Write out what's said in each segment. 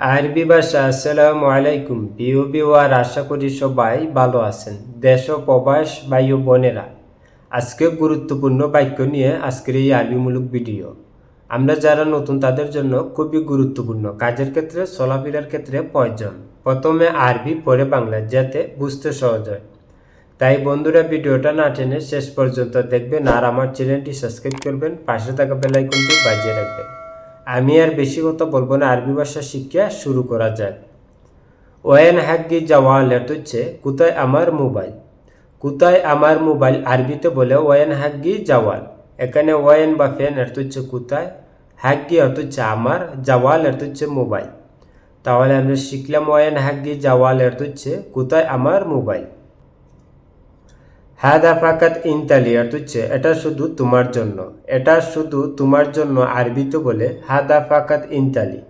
আরবি ভাষা, আসসালামু আলাইকুম। প্রিয় বিওয়ার আশা করি সবাই ভালো আছেন। দেশ ও প্রবাস ও বোনেরা, আজকে গুরুত্বপূর্ণ বাক্য নিয়ে আজকের এই আরবিমূলক ভিডিও। আমরা যারা নতুন, তাদের জন্য খুবই গুরুত্বপূর্ণ। কাজের ক্ষেত্রে, চলাফেরার ক্ষেত্রে প্রয়োজন। প্রথমে আরবি, পরে বাংলা, যাতে বুঝতে সহজ হয়। তাই বন্ধুরা, ভিডিওটা না টেনে শেষ পর্যন্ত দেখবেন আর আমার চ্যানেলটি সাবস্ক্রাইব করবেন। পাশে থাকা বেলাইকনটি বাজিয়ে রাখবেন। আমি আর বেশি কথা বলব না, আরবি ভাষা শিক্ষা শুরু করা যাক। ওয়েন হাগ্গি জাওয়াল লেট হচ্ছে, কোথায় আমার মোবাইল? কোথায় আমার মোবাইল? আরবিতে বলে, ওয়েন হাগ্গি জাওয়াল। এখানে ওয়েন বা ফ্যান এর হচ্ছে, কোথায়? হাগ্গি অর্থ হচ্ছে, আমার জাওয়াল এর হচ্ছে, মোবাইল। তাহলে আমরা শিখলাম, ওয়েন হাগ্গি জাওয়াল এর হচ্ছে, কোথায় আমার মোবাইল? হাদা ফাকাত ইনতালি অর্থ হচ্ছে এটা শুধু তোমার জন্য। এটা শুধু তোমার জন্য আরবিতে বলে হাদা ফাকাত ইনতালি।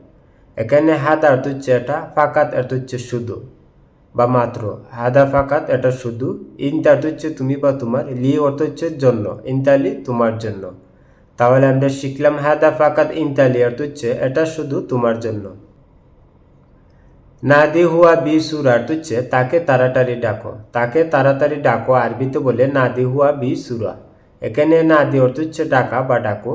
এখানে হাদা হচ্ছে এটা, ফাকাত অর্থ হচ্ছে শুধু বা মাত্র। হাদা ফাকাত, এটা শুধু। ইনতা হচ্ছে তুমি বা তোমার, লি অর্থ হচ্ছে জন্য, ইনতালি তোমার জন্য। তাহলে আমরা শিখলাম হাদা ফাকাত ইনতালি অর্থ হচ্ছে এটা শুধু তোমার জন্য। নাদি হুয়া বি সুরার তুচ্ছে তাকে তাড়াতাড়ি ডাকো। তাকে তাড়াতাড়ি ডাকো আরবিতে বলে নাদি হুয়া বি সুরা এখানে নাদি অর্থ হচ্ছে ডাকা বা ডাকো।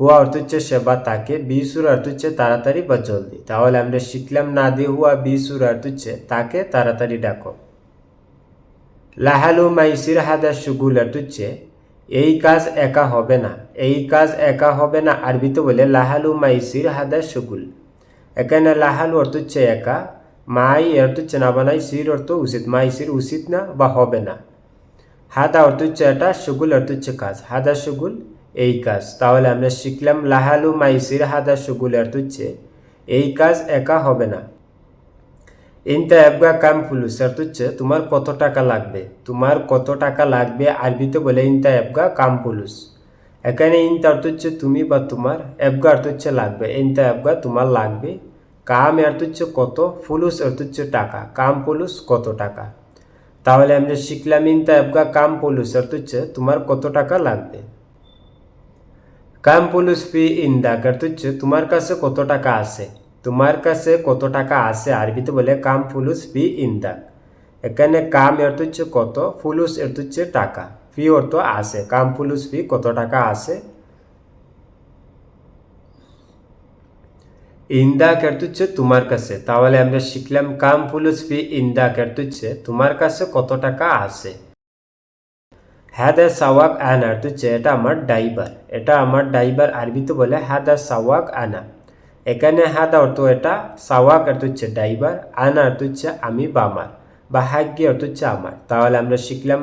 হুয়া অর্থ সেবা তাকে বি সুর অর্থ হচ্ছে তাড়াতাড়ি বা জলদি। তাহলে আমরা শিখলাম নাদি হুয়া বি সুর অর্থ হচ্ছে তাকে তাড়াতাড়ি ডাকো। লাহালু মাইসির হাদা সুগুল অর্থ হচ্ছে এই কাজ একা হবে না। এই কাজ একা হবে না আরবিতে বলে লাহালু মাইসির হাদা সুগুল। এখানে লাহালু অর্থ হচ্ছে একা মাই অর্থ হচ্ছে না বানাই সির অর্থ উচিত মাই সির উচিত না বা হবে না হাদা অর্থ হচ্ছে এটা সুগুল অর্থ হচ্ছে কাজ হাদা সুগুল এই কাজ তাহলে আমরা শিখলাম লাহালু মাইসির হাদা সুগুল অর্থ হচ্ছে এই কাজ একা হবে না ইনতা এবগা কাম ফুলুস অর্থ হচ্ছে তোমার কত টাকা লাগবে তোমার কত টাকা লাগবে আরবিতে বলে ইনতা এবগা কাম ফুলুস এখানে ইনতা অর্থ হচ্ছে তুমি বা তোমার এবগা অর্থ হচ্ছে লাগবে ইনতা এবগা তোমার লাগবে কাম অর্থ কত, ফুলুস অর্থ টাকা, কাম ফুলুস কত টাকা। তাহলে আমরা শিখলাম ইনতা এবগা কাম ফুলুস অর্থ তোমার কত টাকা লাগবে। কাম পুলুস ফি ইন্দাক অর্থ তোমার কাছে কত টাকা আছে, তোমার কাছে কত টাকা আছে আরবিতে বলে কাম ফুলুস ফি ইন্দাক এখানে কাম অর্থ কত, ফুলুস অর্থ টাকা, ফি অর্থ আছে, কাম ফুলুস ফি কত টাকা আছে। ইন্দাক অর্থ হচ্ছে তোমার কাছে। তাহলে আমরা শিখলাম কাম ফুলুস ফি ইন্দাক অর্থ হচ্ছে তোমার কাছে কত টাকা আছে? হ্যাদা সাওয়াক আনা হচ্ছে এটা আমার ড্রাইভার এটা আমার ড্রাইভার আরবিতে বলে হাদা সাওয়াক আনা। এখানে হাদা অর্থ এটা সাওয়াক অর্থ হচ্ছে ড্রাইভার আনা অর্থ হচ্ছে আমি বা আমার বা হাগ্যি অর্থ হচ্ছে আমার। তাহলে আমরা শিখলাম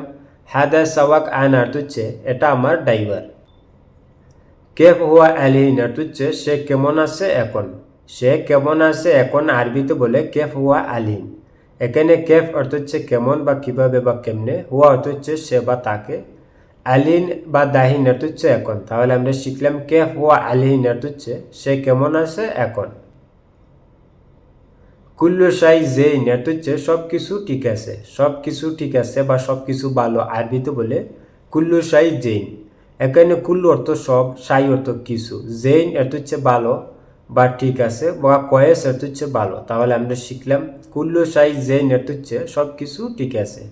হাদা সাওয়াক আনা অর্থ হচ্ছে এটা আমার ড্রাইভার কেফ হুয়া আলিহিন হচ্ছে সে কেমন আছে এখন? সে কেমন আছে এখন আরবিতে বলে কেফ হুয়া আলিহিন এখানে কেফ অর্থ হচ্ছে কেমন বা কীভাবে বা কেমনে, হুয়া অর্থ হচ্ছে সে বা তাকে। আলিন বা দাহিন অর্থ হচ্ছে এখন। তাহলে আমরা শিখলাম কেফ হুয়া আলিহিন অর্থ হচ্ছে সে কেমন আছে এখন। কুল্লু সাই জেইন অর্থ হচ্ছে সব কিছু ঠিক আছে সব কিছু ঠিক আছে বা সব কিছু ভালো আরবিতে বলে কুল্লু সাই জেইন। এখানে কুল্লু অর্থ সব সাই অর্থ কিছু। জেইন অর্থ হচ্ছে ভালো বা ঠিক আছে, বা কয়েস অর্থ হচ্ছে ভালো। তাহলে আমরা শিখলাম কুল্লু সাই জেইন অর্থ হচ্ছে সব কিছু ঠিক আছে।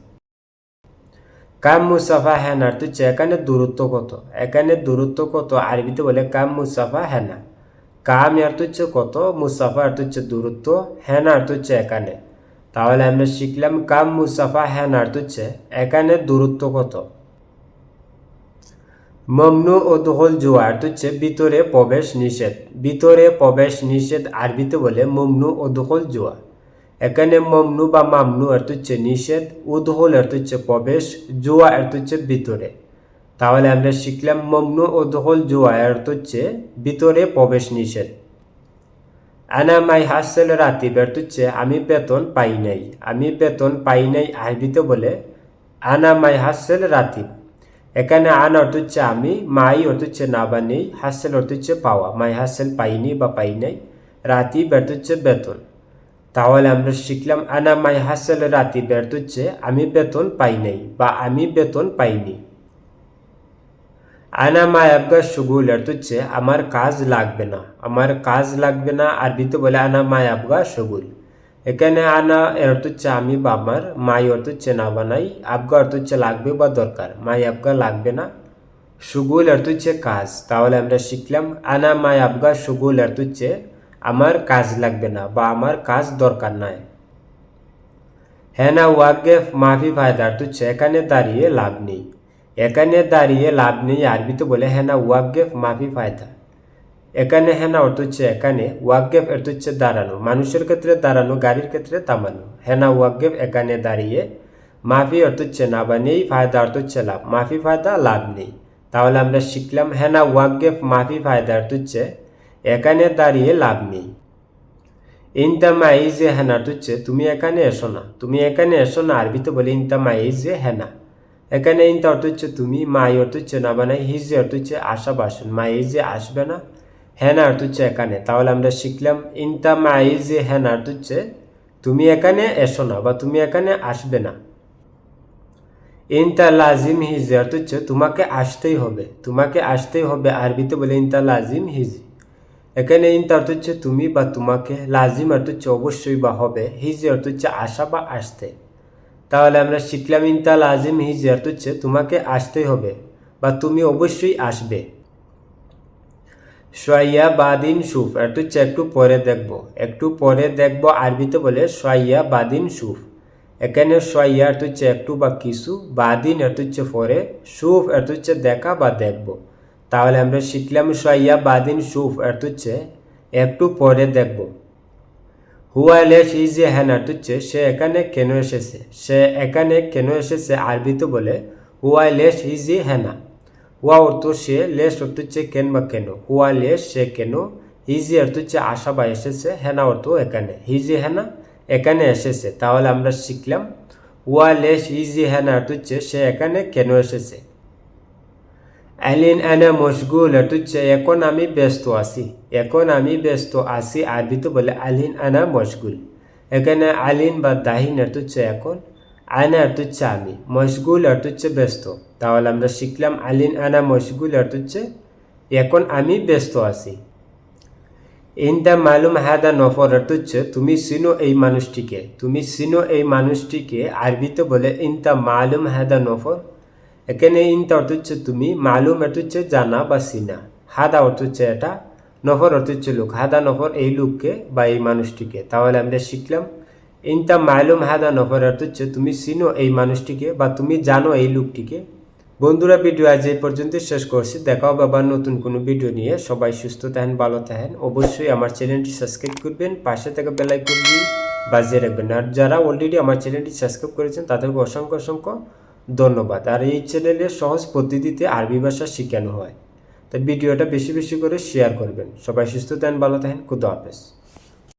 কাম মুসাফা অর্থ হচ্ছে এখানে দূরত্ব কত? এখানে দূরত্ব কত? আরবিতে বলে কাম মুসাফা হ্যানা। কাম অর্থ হচ্ছে কত? মুসাফা অর্থ হচ্ছে দূরত্ব, হ্যানা অর্থ হচ্ছে এখানে। তাহলে আমরা শিখলাম কাম মুসাফা হ্যান অর্থ হচ্ছে এখানে দূরত্ব কত? মমনু ও দোহল জুয়া অর্থ হচ্ছে ভিতরে প্রবেশ নিষেধ। ভিতরে প্রবেশ নিষেধ আরবিতে বলে মমনু ও দোহল জুয়া এখানে মমনু বা মামনু অর্থ হচ্ছে নিষেধ, উদহল অর্থ হচ্ছে প্রবেশ জুয়া অর্থ হচ্ছে ভিতরে। তাহলে আমরা শিখলাম মমনু ও দোহল জুয়া অর্থ হচ্ছে ভিতরে প্রবেশ নিষেধ। আনা মাই হাসেল রাতি অর্থ হচ্ছে আমি বেতন পাই নাই। আমি বেতন পাই নাই আরবিতে বলে, আনা মাই হাসেল রাতিব এখানে আন অর্থ হচ্ছে আমি মাই অর্থ হচ্ছে না বা নেই হাসেল অর্থ হচ্ছে পাওয়া মাই হাসেল পাইনি বা পাই নাই রাতি ব্যর্থ হচ্ছে বেতন তাহলে আমরা শিখলাম আনা মাই হাসেল রাতি ব্যর্থ হচ্ছে আমি বেতন পাই নাই বা আমি বেতন পাইনি আনা মা আবগা সুগুল অর্থ হচ্ছে আমার কাজ লাগবে না আমার কাজ লাগবে না আরবিতে বলে আনা মা আবগা সুগুল এখানে আনা এর অর্থ হচ্ছে আমি বা আমার মাই অর্থ হচ্ছে না বানাই, আবগা অর্থ হচ্ছে লাগবে বা দরকার? মাই আবগা লাগবে না। সুগুল অর্থ হচ্ছে কাজ, তাহলে আমরা শিখলাম, আনা মাই আবগা সুগুল অর্থ হচ্ছে আমার কাজ লাগবে না বা আমার কাজ দরকার নাই। হ্যাঁ না ওয়াগেফ মাফি ফায়দা অর্থ হচ্ছে এখানে দাঁড়িয়ে লাভ নেই। এখানে দাঁড়িয়ে লাভ নেই আরবিতে বলে হ্যাঁ না ওয়াগেফ মাফি ফায়দা। এখানে হেনা অর্থ হচ্ছে এখানে ওয়াগেফ অর্থ হচ্ছে দাঁড়ানো। মানুষের ক্ষেত্রে দাঁড়ানো, গাড়ির ক্ষেত্রে থামানো। হেনা ওয়াগেফ এখানে দাঁড়িয়ে, মাফি অর্থ হচ্ছে না বা নেই, ফায়দা অর্থ হচ্ছে লাভ। মাফি ফায়দা, লাভ নেই। তাহলে আমরা শিখলাম হেনা ওয়াগেফ মাফি ফায়দা অর্থ হচ্ছে এখানে দাঁড়িয়ে লাভ নেই। ইনতামা এই যে হেনা হচ্ছে তুমি এখানে এসো না। তুমি এখানে এসো না আরবি আরবিতে বলে ইনতামা এই যে হেনা। এখানে ইনতা অর্থ হচ্ছে তুমি, মাই অর্থ হচ্ছে না বানাই হিজে অর্থ হচ্ছে আশা বাসন। মা এই যে আসবে না হ্যাঁ অর্থ হচ্ছে এখানে। তাহলে আমরা শিখলাম ইনতা মা এই যে হ্যাঁ অর্থ হচ্ছে তুমি এখানে এসো না বা তুমি এখানে আসবে না। ইনতা লাজিম হিজে অর্থ হচ্ছে তোমাকে আসতেই হবে, তোমাকে আসতেই হবে। আরবিতে বলে ইনতা লাজিম হিজি। এখানে ইনতা অর্থ হচ্ছে তুমি বা তোমাকে লাজিম অর্থ হচ্ছে অবশ্যই বা হবে। হিজি অর্থ হচ্ছে আসা বা আসতে। তাহলে আমরা শিখলাম ইনতা লাজিম হিজি অর্থ তোমাকে আসতেই হবে বা তুমি অবশ্যই আসবে। সোয়াইয়া বাদিন সুফ। একটু একটু পরে দেখব। একটু পরে দেখব আরবিতে বলে সোয়াইয়া বাদিন সুফ। এখানে সোয়াইয়া হচ্ছে একটু বা কিছু, বাদিন হচ্ছে পরে, সুফ এত হচ্ছে দেখা বা দেখব। তাহলে আমরা শিখলাম সোয়াইয়া বাদিন সুফ হচ্ছে একটু পরে দেখব। হুয়ালে সেই যে হ্যান হচ্ছে সে এখানে কেন এসেছে? সে এখানে কেন এসেছে আরবিতে বলে হুয়ালেশ ইজি হ্যানা। হুয়া অর্থ সে লেস অর্থ হচ্ছে কেন বা কেন হুয়া লেস সে কেন হিজি অর্থ হচ্ছে আশা বা এসেছে হেনা অর্থ এখানে হিজি হেনা এখানে এসেছে তাহলে আমরা শিখলাম হুয়া লেস ইজি হেনা অর্থ হচ্ছে সে এখানে কেন এসেছে অ্যালিন অ্যানা মশগুল অর্থ হচ্ছে এখন আমি ব্যস্ত আছি এখন আমি ব্যস্ত আছি আরবিতে বলে আলিন আনা মশগুল এখানে আলিন বা দাহিন অর্থ হচ্ছে এখন আয়না অর্থ হচ্ছে আমি মশগুল অর্থ হচ্ছে ব্যস্ত তাহলে আমরা শিখলাম আলিন আনা মশগুল অর্থ হচ্ছে, এখন আমি ব্যস্ত আছি। ইন্দা মালুম হাদা নফর অর্থ হচ্ছে, তুমি চিনো এই মানুষটিকে। তুমি চিনো এই মানুষটিকে আরবিতে বলে ইনতা মালুম হাদা নফর। এখানে ইনতা অর্থ হচ্ছে তুমি, মালুম অর্থ হচ্ছে জানা বা চিনা। হাদা অর্থ হচ্ছে এটা, নফর অর্থ হচ্ছে লোক। হাদা নফর এই লোককে বা এই মানুষটিকে। তাহলে আমরা শিখলাম ইনতা মালুম হাদা নফর অর্থ হচ্ছে, তুমি চিনো এই মানুষটিকে বা তুমি জানো এই লোকটিকে। বন্ধুরা, ভিডিও আজ এই পর্যন্ত শেষ করছি। দেখা হবে আবার নতুন কোনো ভিডিও নিয়ে। সবাই সুস্থ থাকেন, ভালো থাকেন। অবশ্যই আমার চ্যানেলটি সাবস্ক্রাইব করবেন, পাশে থেকে বেলাইকন দিয়ে বাজিয়ে রাখবেন। আর যারা অলরেডি আমার চ্যানেলটি সাবস্ক্রাইব করেছেন, তাদেরকে অসংখ্য অসংখ্য ধন্যবাদ। আর এই চ্যানেলে সহজ পদ্ধতিতে আরবি ভাষা শেখানো হয়। তাই ভিডিওটা বেশি বেশি করে শেয়ার করবেন। সবাই সুস্থ থাকেন, ভালো থাকেন। খুদা হাফেজ।